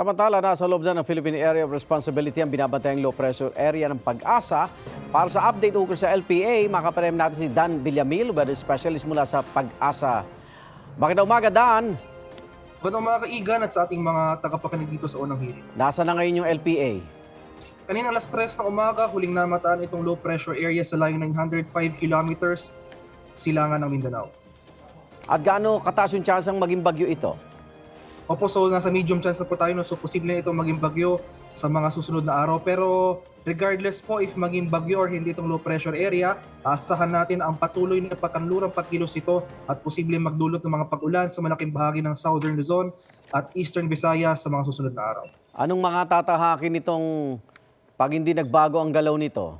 Samantala, nasa loob na ng Philippine Area of Responsibility ang binabatayang low pressure area ng pag-asa. Para sa update ukol sa LPA, makaparem natin si Dan Villamil, weather specialist mula sa pag-asa. Magandang umaga, Dan. Magandang mga kaigan at sa ating mga tagapakinig dito sa unang hirit. Nasa na ngayon yung LPA? Kanina alas 3 ng umaga, huling namataan itong low pressure area sa layo ng 105 kilometers silangan ng Mindanao. At gaano kataas yung chance ang maging bagyo ito? Opo, so nasa medium chance na po tayo, no? so posible na itong maging bagyo sa mga susunod na araw. Pero regardless po if maging bagyo or hindi itong low pressure area, asahan natin ang patuloy na pagkanlurang pagkilos ito at posible magdulot ng mga pag-ulan sa malaking bahagi ng Southern Luzon at Eastern Visayas sa mga susunod na araw. Anong mga tatahakin nitong pag hindi nagbago ang galaw nito?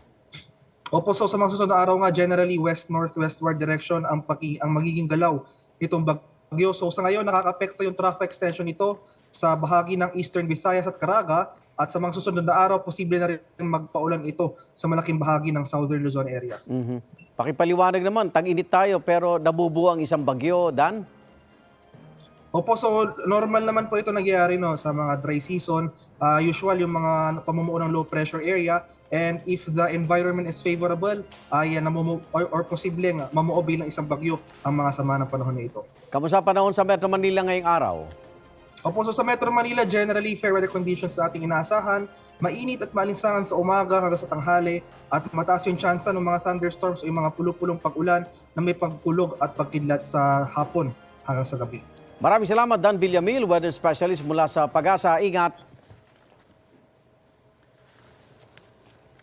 Opo, so sa mga susunod na araw nga, generally west-northwestward direction ang, paki, ang magiging galaw nitong bagyo. So sa ngayon, nakakapekto yung traffic extension nito sa bahagi ng Eastern Visayas at Caraga at sa mga susunod na araw, posible na rin magpaulan ito sa malaking bahagi ng Southern Luzon area. Mhm. Pakipaliwanag naman, tag-init tayo pero nabubuo ang isang bagyo, Dan? Opo, so normal naman po ito nangyayari no, sa mga dry season. Ah, usual yung mga pamumuo ng low pressure area and if the environment is favorable, ay namumu or, or posibleng mamuo bilang isang bagyo ang mga sama ng panahon na ito. Kamusta panahon sa Metro Manila ngayong araw? Opo, so sa Metro Manila, generally fair weather conditions sa ating inaasahan. Mainit at malinsangan sa umaga hanggang sa tanghali at mataas yung tsansa ng mga thunderstorms o yung mga pulupulong pag-ulan na may pagkulog at pagkidlat sa hapon hanggang sa gabi. Maraming salamat, Dan Villamil, weather specialist mula sa Pag-asa. Ingat!